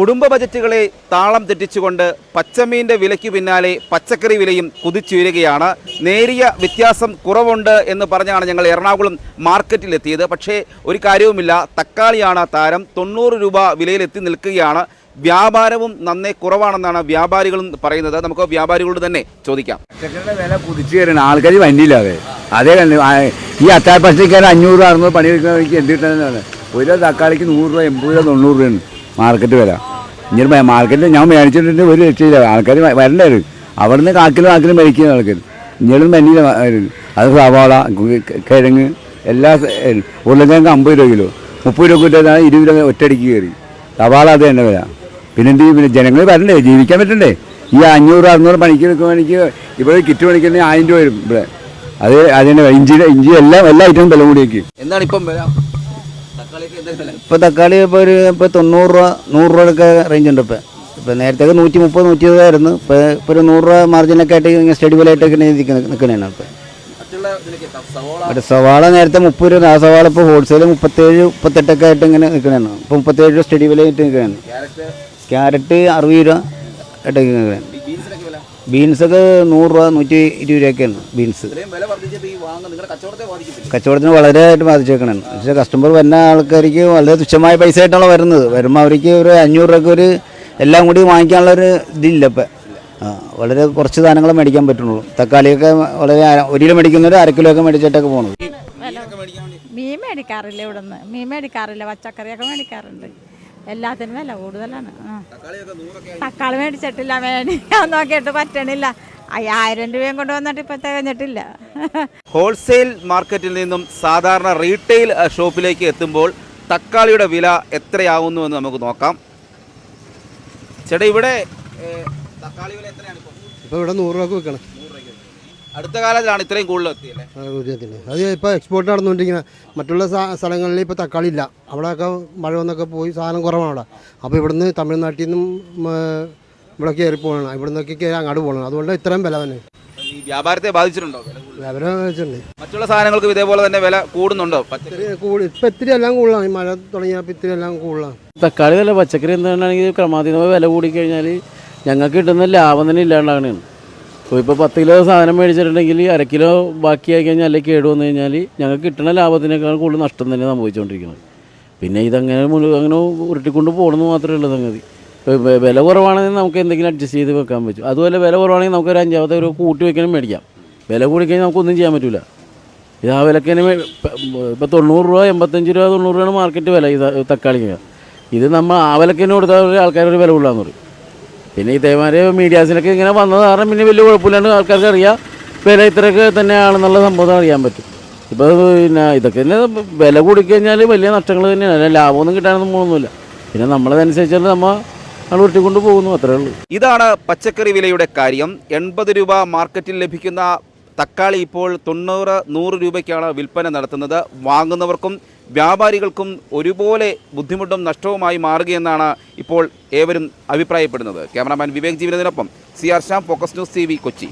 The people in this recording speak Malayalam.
കുടുംബ ബജറ്റുകളെ താളം തെറ്റിച്ചുകൊണ്ട് പച്ചമീന്റെ വിലയ്ക്ക് പിന്നാലെ പച്ചക്കറി വിലയും കുതിച്ചുയരുകയാണ്. നേരിയ വ്യത്യാസം കുറവുണ്ട് എന്ന് പറഞ്ഞാണ് ഞങ്ങൾ എറണാകുളം മാർക്കറ്റിലെത്തിയത്. പക്ഷേ ഒരു കാര്യവുമില്ല. തക്കാളിയാണ് താരം. തൊണ്ണൂറ് രൂപ വിലയിലെത്തി നിൽക്കുകയാണ്. വ്യാപാരവും നന്നേ കുറവാണെന്നാണ് വ്യാപാരികളും പറയുന്നത്. നമുക്ക് വ്യാപാരികളോട് തന്നെ ചോദിക്കാം. വില കുതിച്ചു കയറണം ആൾക്കാർ വണ്ടിയില്ലാതെ അതേ. ഈ അത്താഴ പച്ചക്കാർ അഞ്ഞൂറ് അറുന്നൂറ് പണി എടുക്കുന്നവർക്ക് എന്ത് കിട്ടാനാണ് ഒരു തക്കാളിക്ക് നൂറ് രൂപ എൺപത് രൂപ തൊണ്ണൂറ് രൂപയാണ് മാർക്കറ്റ് വില. ഇങ്ങനെ മാർക്കറ്റിൽ ഞാൻ മേടിച്ചിട്ടുണ്ട് ഒരു രക്ഷയില്ല. ആൾക്കാർ വരണ്ടായിരുന്നു അവിടുന്ന് കാക്കിലും കാക്കിലും മേടിക്കുന്ന ആൾക്കാർ ഇനിയും വന്നില്ല അത് സവാള കിഴങ്ങ് എല്ലാ ഉരുളക്കിഴങ്ങ് അമ്പത് രൂപ കിലോ. മുപ്പത് രൂപ കിട്ടാൻ ഇരുപത് രൂപ ഒറ്റയടിക്ക് കയറി. സവാള അത് തന്നെ വില. പിന്നെ എന്ത്? പിന്നെ ജനങ്ങൾ വരണ്ടേ? ജീവിക്കാൻ പറ്റണ്ടേ? ഈ അഞ്ഞൂറ് അറുന്നൂറ് പണിക്ക് നിൽക്കുവാണെങ്കിൽ ഇവിടെ കിറ്റ് പണിക്കുന്ന ആയിരം രൂപ വരും ഇവിടെ. അത് അതിന്റെ ഇഞ്ചി ഇഞ്ചി എല്ലാം എല്ലാ ഐറ്റവും വില കൂടിയേക്ക്. എന്താണ് ഇപ്പം വരാം ഇപ്പോൾ തക്കാളി ഇപ്പൊ ഒരു ഇപ്പോൾ തൊണ്ണൂറ് രൂപ നൂറ് രൂപയൊക്കെ റേഞ്ച് ഉണ്ട് ഇപ്പോൾ ഇപ്പൊ നേരത്തെ നൂറ്റി മുപ്പത് നൂറ്റി ഇരുപതായിരുന്നു ഇപ്പൊ ഇപ്പോൾ ഒരു നൂറ് രൂപ മാർജിനൊക്കെ ആയിട്ട് ഇങ്ങനെ സ്റ്റഡി നിൽക്കുന്നതാണ് ഇപ്പോൾ എത്താം. സവോള? ഒരു സവാള നേരത്തെ മുപ്പത് രൂപ ആ സവാള ഇപ്പൊ ഹോൾസെയിൽ മുപ്പത്തേഴ് മുപ്പത്തെട്ടൊക്കെ ആയിട്ട് ഇങ്ങനെ നിൽക്കുന്നതാണ്. ഇപ്പോൾ മുപ്പത്തേഴ് രൂപ സ്റ്റഡി വിലയായിട്ട് നിൽക്കുകയാണ് ക്യാരറ്റ്? അറുപത് രൂപ ആയിട്ടൊക്കെ വില ബീൻസൊക്കെ നൂറ് രൂപ നൂറ്റി ഇരുപത് രൂപയൊക്കെയാണ് ബീൻസ്. കച്ചവടത്തിന് വളരെയായിട്ട് ബാധിച്ചേക്കണം പക്ഷേ കസ്റ്റമർ വരുന്ന ആൾക്കാർക്ക് വളരെ തുച്ഛമായ പൈസ ആയിട്ടാണ് വരുന്നത്. വരുമ്പോൾ അവർക്ക് ഒരു അഞ്ഞൂറ് രൂപയ്ക്ക് ഒരു എല്ലാം കൂടി വാങ്ങിക്കാനുള്ള ഒരു ഇതില്ല ഇപ്പം. വളരെ കുറച്ച് സാധനങ്ങൾ മേടിക്കാൻ പറ്റുള്ളൂ. തക്കാളിയൊക്കെ വളരെ ഒരു കിലോ മേടിക്കുന്നവർ അര കിലോ ഒക്കെ മേടിച്ചിട്ടൊക്കെ പോകുന്നത് മീൻ മേടിക്കാറില്ല ഇവിടുന്ന്. മീൻ മേടിക്കാറില്ല പച്ചക്കറിയൊക്കെ മേടിക്കാറുണ്ട്. എല്ലാത്തിനും വില കൂടുതലാണ്. തക്കാളി മേടിച്ചിട്ടില്ല മേടിക്കാൻ നോക്കിയിട്ട് പറ്റണില്ല. അയ്യായിരം രൂപയും കൊണ്ട് വന്നിട്ട് ഇപ്പം തികഞ്ഞിട്ടില്ല ഹോൾസെയിൽ മാർക്കറ്റിൽ നിന്നും സാധാരണ റീറ്റെയിൽ ഷോപ്പിലേക്ക് എത്തുമ്പോൾ തക്കാളിയുടെ വില എത്രയാവുന്നു എന്ന് നമുക്ക് നോക്കാം. ചേട്ടാ ഇവിടെ തക്കാളി വില എത്രയാണ് ഇപ്പോൾ ഇപ്പോൾ ഇവിടെ നൂറ് രൂപ വെക്കണം അടുത്ത കാലത്താണ് ഇത്രയും കൂടുതൽ എത്തിയല്ലേ അത് ഇപ്പോൾ എക്സ്പോർട്ട് നടന്നുകൊണ്ടിരിക്കുന്ന മറ്റുള്ള സ്ഥ- സ്ഥലങ്ങളിൽ ഇപ്പോൾ തക്കാളി ഇല്ല അവിടെയൊക്കെ മഴ വന്നൊക്കെ പോയി സാധനം കുറവാണ് അവിടെ അപ്പോൾ ഇവിടുന്ന് തമിഴ്നാട്ടിൽ നിന്നും ഇവിടെ കയറി പോകണം ഇവിടെ നിന്നൊക്കെ കയറി അങ്ങോട്ട് പോകണം അതുകൊണ്ട് ഇത്രയും വില തന്നെ. ഈ വ്യാപാരത്തെ ബാധിച്ചിട്ടുണ്ടോ വ്യാപാരം കൂടുതൽ? മറ്റുള്ള സാധനങ്ങൾക്കും ഇതേപോലെ തന്നെ വില കൂടുന്നുണ്ടോ? പച്ചക്കറി? ഇപ്പം ഇത്തിരി എല്ലാം കൂടുതലാണ്. ഈ മഴ തുടങ്ങിയപ്പോൾ ഇത്തിരി എല്ലാം കൂടുതലാണ്. തക്കാളി വില പച്ചക്കറി എന്താണെങ്കിൽ ക്രമാതീതമായി വില കൂടിക്കഴിഞ്ഞാൽ ഞങ്ങൾക്ക് കിട്ടുന്ന ലാഭം തന്നെ ഇല്ലാണ്ടാകണതാണ് ഇപ്പോൾ ഇപ്പോൾ പത്ത് കിലോ സാധനം മേടിച്ചിട്ടുണ്ടെങ്കിൽ അര കിലോ ബാക്കിയായി കഴിഞ്ഞാൽ അല്ലെങ്കിൽ കേട് വന്നു കഴിഞ്ഞാൽ ഞങ്ങൾക്ക് കിട്ടുന്ന ലാഭത്തിനേക്കാൾ കൂടുതൽ നഷ്ടം തന്നെ സംഭവിച്ചുകൊണ്ടിരിക്കുന്നത്. പിന്നെ ഇതങ്ങനെ അങ്ങനെ ഉരുട്ടിക്കൊണ്ട് പോകണമെന്ന് മാത്രമേ ഉള്ളൂ സംഗതി. ഇപ്പോൾ വില കുറവാണെങ്കിൽ നമുക്ക് എന്തെങ്കിലും അഡ്ജസ്റ്റ് ചെയ്ത് വെക്കാൻ പറ്റും. അതുപോലെ വില കുറവാണെങ്കിൽ നമുക്ക് ഒരു അഞ്ചാമത്തെ ഒരു കൂട്ടി വെക്കാനും മേടിക്കാം. വില കൂടിക്കഴിഞ്ഞാൽ നമുക്കൊന്നും ചെയ്യാൻ പറ്റില്ല ഇത് ആ വിലക്ക് തന്നെ ഇപ്പോൾ തൊണ്ണൂറ് രൂപ എൺപത്തഞ്ച് രൂപ തൊണ്ണൂറ് രൂപയാണ് മാർക്കറ്റ് വില ഇത് തക്കാളിക്ക്. ഇത് നമ്മൾ ആ വിലക്ക് തന്നെ കൊടുത്താൽ ആൾക്കാരൊരു വില കൊള്ളാന്ന് പറയും. പിന്നെ ഇതേമാതിരി മീഡിയാസിനൊക്കെ ഇങ്ങനെ വന്നത് കാരണം പിന്നെ വലിയ കുഴപ്പമില്ലാണ്ട് ആൾക്കാർക്ക് അറിയാം. വില ഇത്രയൊക്കെ തന്നെയാണെന്നുള്ള സംഭവം അറിയാൻ പറ്റും. ഇപ്പോൾ പിന്നെ ഇതൊക്കെ തന്നെ വില കൂടിക്കഴിഞ്ഞാൽ വലിയ നഷ്ടങ്ങൾ തന്നെയാണ്. അല്ല ലാഭമൊന്നും കിട്ടാനൊന്നും പോകുന്നില്ല പിന്നെ നമ്മളതനുസരിച്ചാൽ നമ്മൾ നമ്മൾ പോകുന്നു അത്രേ ഉള്ളൂ. ഇതാണ് പച്ചക്കറി വിലയുടെ കാര്യം. എൺപത് രൂപ മാർക്കറ്റിൽ ലഭിക്കുന്ന തക്കാളി ഇപ്പോൾ തൊണ്ണൂറ് നൂറ് രൂപയ്ക്കാണ് വിൽപ്പന നടത്തുന്നത്. വാങ്ങുന്നവർക്കും വ്യാപാരികൾക്കും ഒരുപോലെ ബുദ്ധിമുട്ടും നഷ്ടവുമായി മാറുകയെന്നാണ് ഇപ്പോൾ ഏവരും അഭിപ്രായപ്പെടുന്നത്. Cameraman Vivek ജീവിതത്തിനൊപ്പം C R Shyam Focus News T Kochi.